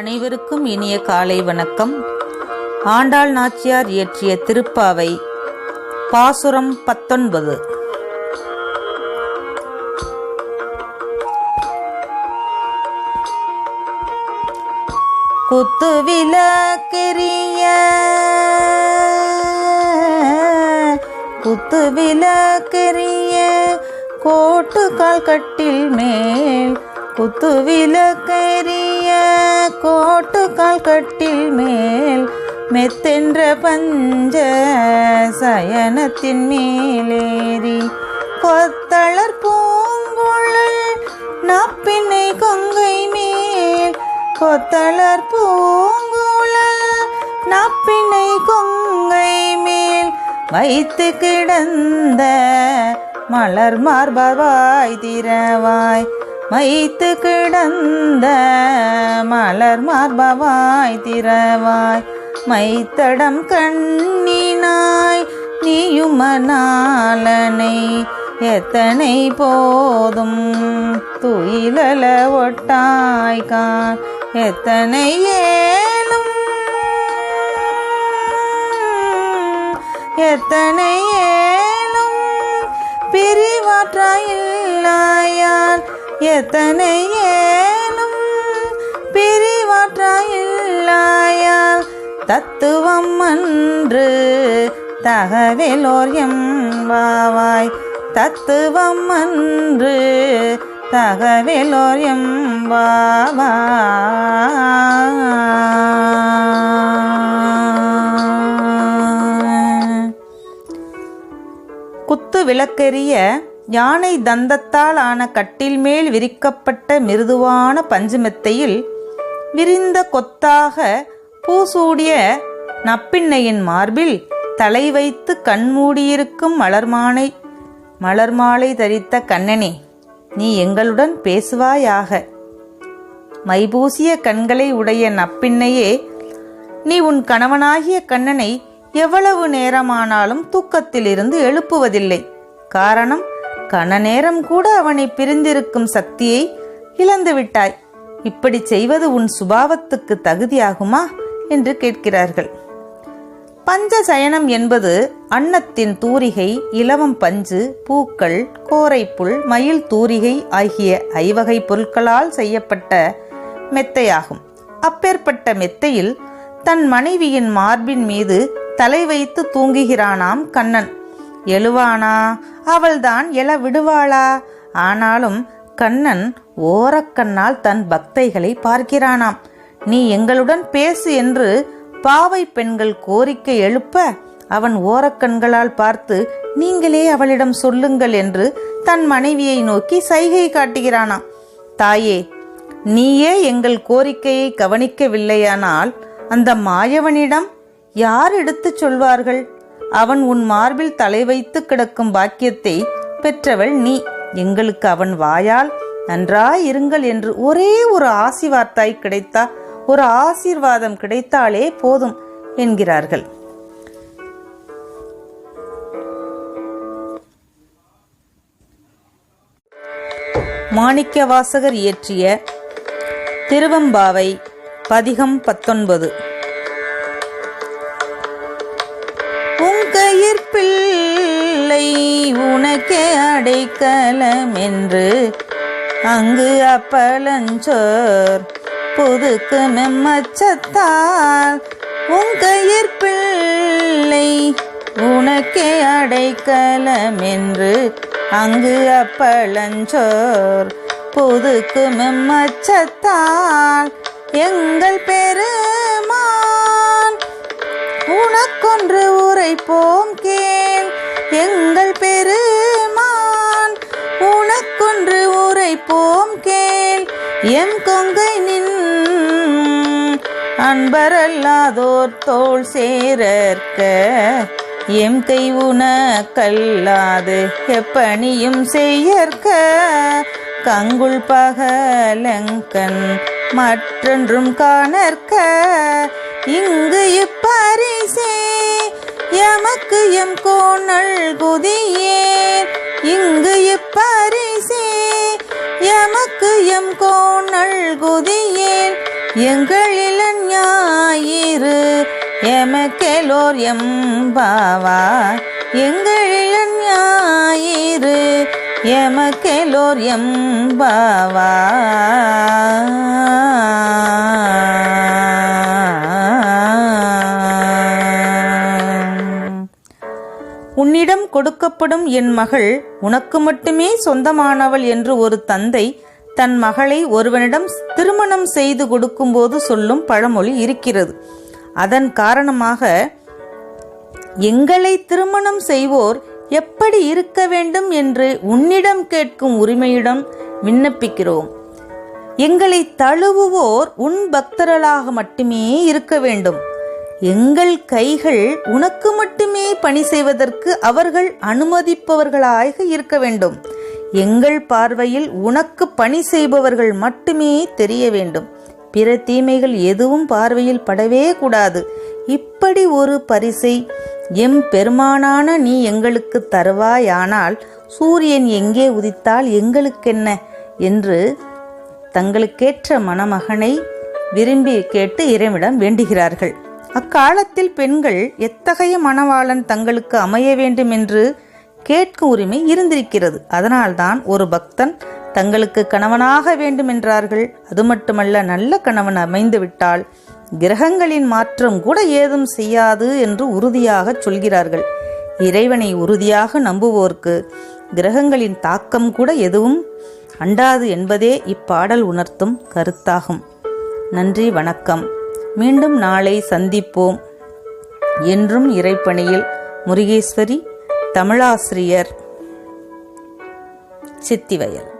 அனைவருக்கும் இனிய காலை வணக்கம். ஆண்டாள் நாச்சியார் இயற்றிய திருப்பாவை பாசுரம் பத்தொன்பது. குத்துவில கெரிய குத்துவில கெரிய கோட்டு கால் கட்டில் மேல் குத்துவில கோட்டுக்கால் கட்டில் மேல் மெத்தென்ற பஞ்ச சயனத்தின் மேலேறி கொத்தளர் பூங்குழல் நப்பினை கொங்கை மேல் கொத்தளர் பூங்குழல் நப்பினை கொங்கை மேல் வைத்து கிடந்த மலர் மார்பவாய் திரவாய் வைத்து கிடந்த மலர் மார்பவாய் திரவாய் மைத்தடம் கண்ணினாய் நீயுமனாலனை எத்தனை போதும் துயிலல ஒட்டாய்கான் எத்தனை ஏலும் எத்தனை ஏலும் பிரிவாற்றாய் எத்தனை ஏலும் பிரிவாற்றாயில்லாயால் தத்துவம் அன்று தகவலோர் எம்பாவாய். தத்துவம் அன்று தகவலோர் எம்பாவாய். குத்து விளக்கெரிய யானை தந்தத்தால் ஆன கட்டில் மேல் விரிக்கப்பட்ட மிருதுவான பஞ்சுமெத்தையில் விரிந்த கொத்தாக பூசூடிய நப்பிண்ணையின் மார்பில் தலை வைத்து கண்மூடியிருக்கும் மலர்மானை மலர்மாலை தரித்த கண்ணனே நீ எங்களுடன் பேசுவாயாக. மைபூசிய கண்களை உடைய நப்பிண்ணையே நீ உன் கணவனாகிய கண்ணனை எவ்வளவு நேரமானாலும் தூக்கத்திலிருந்து எழுப்புவதில்லை. காரணம் கன நேரம் கூட அவனை பிரிந்திருக்கும் சக்தியை இழந்து விட்டாய். இப்படி செய்வது உன் சுபாவத்துக்கு தகுதியாகுமா? என்று கேட்கிறார்கள். பஞ்ச சயனம் என்பது அன்னத்தின் தூரிகை இலவம் பஞ்சு பூக்கள் கோரைப்புல் மயில் தூரிகை ஆகிய ஐவகை பொருட்களால் செய்யப்பட்ட மெத்தையாகும். அப்பேற்பட்ட மெத்தையில் தன் மனைவியின் மார்பின் மீது தலை வைத்து தூங்குகிறானாம் கண்ணன். எழுவானா? அவள்தான் எழ விடுவாளா? ஆனாலும் கண்ணன் ஓரக்கண்ணால் தன் பக்தைகளை பார்க்கிறானாம். நீ எங்களுடன் பேசு என்று பாவை பெண்கள் கோரிக்கை எழுப்ப அவன் ஓரக்கண்களால் பார்த்து நீங்களே அவளிடம் சொல்லுங்கள் என்று தன் மனைவியை நோக்கி சைகை காட்டுகிறானாம். தாயே நீயே எங்கள் கோரிக்கையை கவனிக்கவில்லையானால் அந்த மாயவனிடம் யார் எடுத்துச் சொல்வார்கள்? அவன் உன் மார்பில் தலை வைத்து கிடக்கும் பாக்கியத்தை பெற்றவள் நீ. எங்களுக்கு அவன் வாயால் நன்றாயிருங்கள் என்று ஒரே ஒரு ஆசி வார்த்தாய் கிடைத்தா ஒரு ஆசீர்வாதம் கிடைத்தாலே போதும் என்கிறார்கள். மாணிக்கவாசகர் இயற்றிய திருவம்பாவை பதிகம் பத்தொன்பது. உனக்கே அடைக்கலம் என்று அங்கு அப்பலஞ்சோர் புதுக்கு மெம்மச்சத்தால் கயிர் பிள்ளை உனக்கே அடைக்கலம் என்று அங்கு அப்பளஞ்சோர் புதுக்கு மெம்மச்சத்தால் எங்கள் பெருமான் உனக்கொன்று உரைப்போம் கே என் எம் கொங்கை நின் அன்பரல்லாதோர் தோல் சேரற்க. எம் கை உனக்கல்லாது எப்பணியும் செய்யற்க. கங்குள் பகலங்கன் மற்றொன்றும் காணற்க. இங்கு இப்பரிசே எமக்கு எம் கோணல் குதியே இங்கு இப்பரிசே எமக்கு எம் கோணல் குதியேன். எங்கள் இளஞாயிறு எமக்கெலோர் எம்பாவா எங்கள் இளஞாயிறு எமக்கெலோர் எம்பாவா கொடுக்கப்படும் என் மகள் உனக்கு மட்டுமே சொந்தமானவள் என்று ஒரு தந்தை தன் மகளை ஒருவனிடம் திருமணம் செய்து கொடுக்கும்போது சொல்லும் பழமொழி இருக்கிறது. அதன் காரணமாக எங்களை திருமணம் செய்வோர் எப்படி இருக்க வேண்டும் என்று உன்னிடம் கேட்கும் உரிமையிடம் விண்ணப்பிக்கிறோம். எங்களை தழுவுவோர் உன் பக்தர்களாக மட்டுமே இருக்க வேண்டும். எங்கள் கைகள் உனக்கு மட்டுமே பணி செய்வதற்கு அவர்கள் அனுமதிப்பவர்களாக இருக்க வேண்டும். எங்கள் பார்வையில் உனக்கு பணி செய்பவர்கள் மட்டுமே தெரிய வேண்டும். பிற தீமைகள் எதுவும் பார்வையில் படவே கூடாது. இப்படி ஒரு பரிசை எம் பெருமானான நீ எங்களுக்கு தருவாயானால் சூரியன் எங்கே உதித்தால் எங்களுக்கென்ன? என்று தங்களுக்கேற்ற மணமகனை விரும்பி கேட்டு இறைவிடம் வேண்டுகிறார்கள். அக்காலத்தில் பெண்கள் எத்தகைய மணவாளன் தங்களுக்கு அமைய வேண்டும் என்று கேட்கும் உரிமை இருந்திருக்கிறது. அதனால்தான் ஒரு பக்தன் தங்களுக்கு கணவனாக வேண்டும் என்றார்கள் அது மட்டுமல்ல நல்ல கணவன் அமைந்துவிட்டால் கிரகங்களின் மாற்றம் கூட ஏதும் செய்யாது என்று உறுதியாக சொல்கிறார்கள். இறைவனை உறுதியாக நம்புவோர்க்கு கிரகங்களின் தாக்கம் கூட எதுவும் அண்டாது என்பதே இப்பாடல் உணர்த்தும் கருத்தாகும். நன்றி வணக்கம். மீண்டும் நாளை சந்திப்போம். என்றும் இறைப்பணியில் முருகேஸ்வரி தமிழாசிரியர் சித்திவயல்.